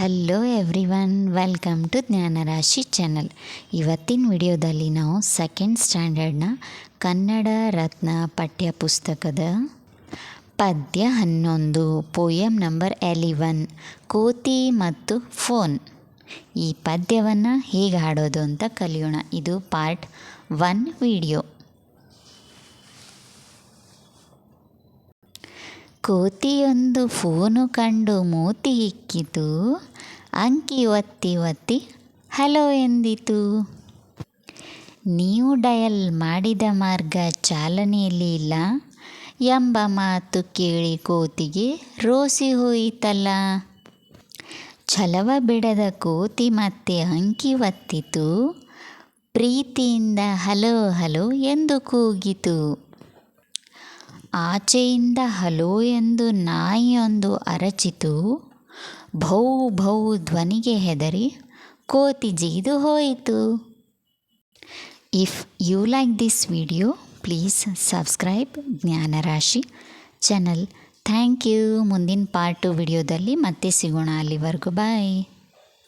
Hello everyone welcome to Jnanarashi channel ಇವತ್ತಿನ ವಿಡಿಯೋದಲ್ಲಿ ನಾವು ಸೆಕೆಂಡ್ ಸ್ಟ್ಯಾಂಡರ್ಡ್ನ ಕನ್ನಡ ರತ್ನ ಪಠ್ಯ ಪುಸ್ತಕದ ಪದ್ಯ ಹನ್ನೊಂದು ಪೋಯಮ್ ನಂಬರ್ ಎಲಿವನ್ ಕೋತಿ ಮತ್ತು ಫೋನ್ ಈ ಪದ್ಯವನ್ನು ಹೇಗೆ ಹಾಡೋದು ಅಂತ ಕಲಿಯೋಣ. ಇದು ಪಾರ್ಟ್ ಒನ್ ವಿಡಿಯೋ ಕೋತಿಯೊಂದು ಫೋನು ಕಂಡು ಮೂತಿ ಇಕ್ಕಿತು. ಅಂಕಿ ಒತ್ತಿ ಒತ್ತಿ, ಹಲೋ ಎಂದಿತು. ನೀವು ಡಯಲ್ ಮಾಡಿದ ಮಾರ್ಗ ಚಾಲನೆಯಲ್ಲಿ ಇಲ್ಲ ಎಂಬ ಮಾತು ಕೇಳಿ ಕೋತಿಗೆ ರೋಸಿ ಹೋಯಿತಲ್ಲ. ಛಲವ ಬಿಡದ ಕೋತಿ ಮತ್ತೆ ಅಂಕಿ ಒತ್ತಿತು. ಪ್ರೀತಿಯಿಂದ ಹಲೋ ಹಲೋ ಎಂದು ಕೂಗಿತು. ಆಚೆಯಿಂದ ಹಲೋ ಎಂದು ನಾಯಿಯೊಂದು ಅರಚಿತು. ಭೌ ಭೌ ಧ್ವನಿಗೆ ಹೆದರಿ ಕೋತಿ ಜಿಗಿದು ಹೋಯಿತು. If you like this video please subscribe Jnanarashi channel thank you ಮುಂದಿನ ಪಾರ್ಟು ವಿಡಿಯೋದಲ್ಲಿ ಮತ್ತೆ ಸಿಗೋಣ. ಅಲ್ಲಿವರೆಗೂ ಬಾಯ್